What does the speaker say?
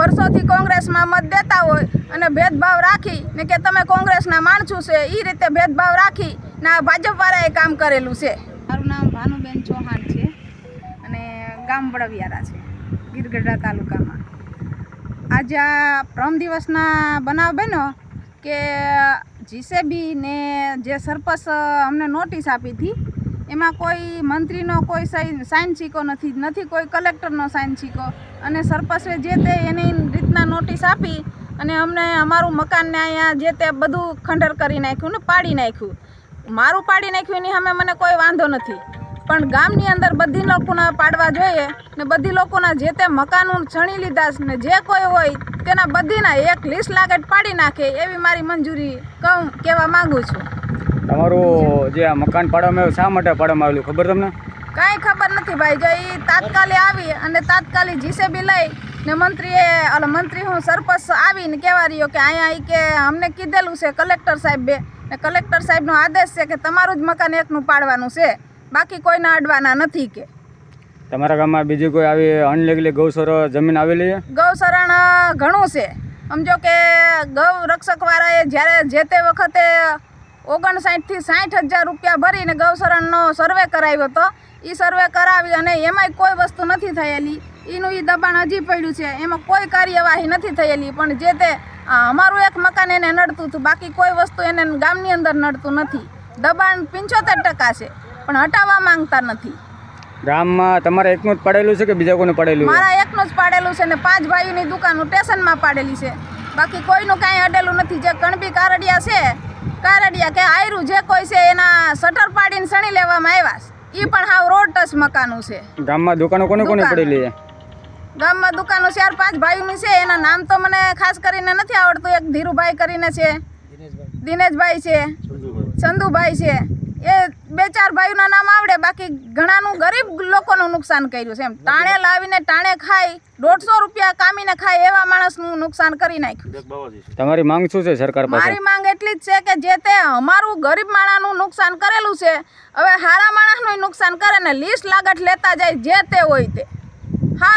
વર્ષોથી કોંગ્રેસમાં મત દેતા હોય અને ભેદભાવ રાખી ને કે તમે કોંગ્રેસના માણસો છે એ રીતે ભેદભાવ રાખી ને આ ભાજપવાળાએ કામ કરેલું છે. મારું નામ ભાનુબેન ચૌહાણ છે અને ગામ વડવિયારા છે, ગીરગઢડા તાલુકામાં. આજે આ પ્રમ દિવસના બનાવ બન્યો કે જીસેબી ને જે સરપંચ અમને નોટિસ આપી હતી એમાં કોઈ મંત્રીનો કોઈ સાઇન સિક્કો નથી. નથી કોઈ કલેક્ટરનો સાઇન છીકો. અને સરપંચે જે તે એની રીતના નોટિસ આપી અને અમને અમારું મકાનને અહીંયા જે તે બધું ખંડર કરી નાખ્યું ને પાડી નાખ્યું. મારું પાડી નાખ્યું એની સામે મને કોઈ વાંધો નથી. પણ ગામની અંદર બધી લોકોના પાડવા જોઈએ ને બધી લોકોના જે તે મકાનો છણી લીધા ને જે કોઈ હોય તેના બધીના એક લિસ્ટ લાગેટ પાડી નાખે એવી મારી મંજૂરી કહું કહેવા માગું છું. તમારું જે આ મકાન પાડવામાં આવ્યું શા માટે પાડવામાં આવેલું? ખબર તમને? કાંઈ ખબર નથી ભાઈ. જો એ તાત્કાલિક આવી અને તાત્કાલિક જીસેબી લઈ ને મંત્રીએ અલા મંત્રી હું સરપંચ આવીને કહેવા રહ્યો કે અહીંયા ઈ કે અમને કીધેલું છે કલેક્ટર સાહેબ બે. ને કલેક્ટર સાહેબનો આદેશ છે કે તમારું જ મકાન એકનું પાડવાનું છે. બાકી કોઈના અડવાના નથી કે. તમારા ગામમાં બીજી કોઈ આવી અનલીગલી ગૌસરો જમીન આવેલી છે? ગૌસરણ ઘણું છે. સમજો કે ગૌ રક્ષકવાળાએ જ્યારે જે તે વખતે ઓગણસાઠથી સાઠ હજાર રૂપિયા ભરીને ગૌશરણનો સર્વે કરાવ્યો હતો. એ સર્વે કરાવી અને એમાંય કોઈ વસ્તુ નથી થયેલી. એનું એ દબાણ હજી પડ્યું છે. એમાં કોઈ કાર્યવાહી નથી થયેલી. પણ જે તે અમારું એક મકાન એને નડતું હતું. બાકી કોઈ વસ્તુ એને ગામની અંદર નડતું નથી. દબાણ પંચોતેર ટકા છે. પણ હટાવવા માંગતા નથી. ગામમાં તમારે એકનું જ પાડેલું છે કે બીજા કોને પાડેલું? મારા એકનું જ પાડેલું છે ને પાંચ ભાઈઓની દુકાનો સ્ટેશનમાં પાડેલી છે. બાકી કોઈનું કાંઈ અડેલું નથી. જે કણબી કારડિયા છે કારડિયા કે આયરું જે કોઈ છે એના શટર પાડીને સણી લેવામાં આવ્યા છે. એ પણ હાવ રોડ ટચ મકાનું છે. ગામમાં દુકાનો કોને કોને. પડેલી છે? ગામમાં દુકાનો ચાર પાંચ ભાઈઓની છે એના નામ તો મને ખાસ કરીને નથી આવડતું. એક ધીરુભાઈ કરીને છે દિનેશભાઈ. છે ચંદુભાઈ છે. એ બે ચાર ભાઈઓના નામ આવડે બાકી ઘણાનું ગરીબ લોકોનું નુકસાન કર્યું છે એમ. ટાણે લાવીને ટાણે ખાય દોઢસો રૂપિયા કામીને ખાય એવા માણસનું નુકસાન કરી નાખ્યું તમારી માંગ શું છે સરકાર પાસે? મારી માંગ એટલી જ છે કે જે તે અમારું ગરીબ માણસનું નુકસાન કરેલું છે હવે હારા માણસનું નુકસાન કરે ને લીસ્ટ લાગત લેતા જાય જે તે હોય તે.